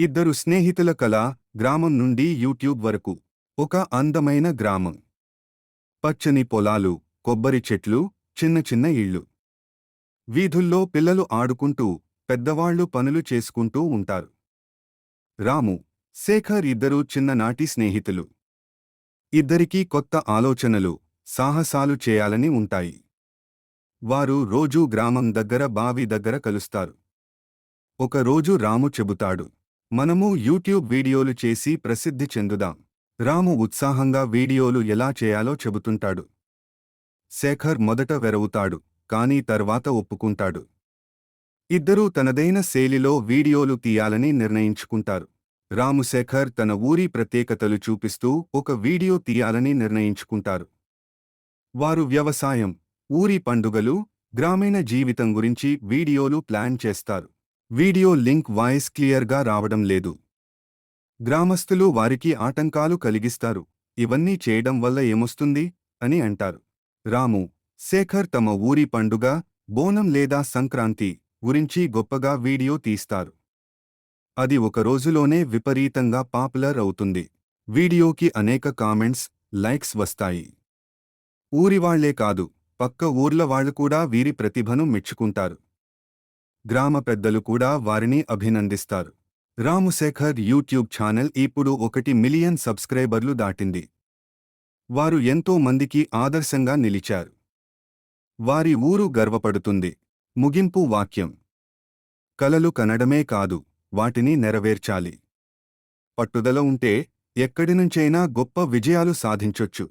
ఇద్దరు స్నేహితుల కళ గ్రామం నుండి యూట్యూబ్ వరకు. ఒక అందమైన గ్రామం. పచ్చని పొలాలు కొబ్బరి చెట్లు చిన్న చిన్న ఇళ్ళు. వీధుల్లో పిల్లలు ఆడుకుంటూ పెద్దవాళ్ళు పనులు చేసుకుంటూ ఉంటారు. రాము శేఖర్ ఇద్దరూ చిన్ననాటి స్నేహితులు. ఇద్దరికీ కొత్త ఆలోచనలు సాహసాలు చేయాలని ఉంటాయి. వారు రోజూ గ్రామం దగ్గర బావి దగ్గర కలుస్తారు. ఒకరోజు రాము చెబుతాడు మనము యూట్యూబ్ వీడియోలు చేసి ప్రసిద్ధి చెందుదాం. రాము ఉత్సాహంగా వీడియోలు ఎలా చేయాలో చెబుతుంటాడు. శేఖర్ మొదట వెరవుతాడు కానీ తర్వాత ఒప్పుకుంటాడు. ఇద్దరూ తనదైన శైలిలో వీడియోలు తీయాలని నిర్ణయించుకుంటారు. రాము శేఖర్ తన ఊరి ప్రత్యేకతలు చూపిస్తూ ఒక వీడియో తీయాలని నిర్ణయించుకుంటారు. వారు వ్యవసాయం ఊరి పండుగలు గ్రామీణ జీవితం గురించి వీడియోలు ప్లాన్ చేస్తారు. వీడియో లింక్ వాయిస్ క్లియర్గా రావడం లేదు. గ్రామస్తులు వారికి ఆటంకాలు కలిగిస్తారు. ఇవన్నీ చేయడం వల్ల ఏమొస్తుంది? అని అంటారు. రాము శేఖర్ తమ ఊరి పండుగ బోనం లేదా సంక్రాంతి గురించి గొప్పగా వీడియో తీస్తారు. అది ఒక రోజులోనే విపరీతంగా పాపులర్ అవుతుంది. వీడియోకి అనేక కామెంట్స్ లైక్స్ వస్తాయి. ఊరివాళ్ళే కాదు పక్క ఊర్ల వాళ్ళు కూడా వీరి ప్రతిభను మెచ్చుకుంటారు. గ్రామ పెద్దలు కూడా వారిని అభినందిస్తారు. రాముశేఖర్ యూట్యూబ్ ఛానల్ ఇప్పుడు ఒకటి మిలియన్ సబ్స్క్రైబర్లు దాటింది. వారు ఎంతో మందికి ఆదర్శంగా నిలిచారు. వారి ఊరు గర్వపడుతుంది. ముగింపు వాక్యం. కలలు కనడమే కాదు వాటిని నెరవేర్చాలి. పట్టుదల ఉంటే ఎక్కడినుంచైనా గొప్ప విజయాలు సాధించొచ్చు.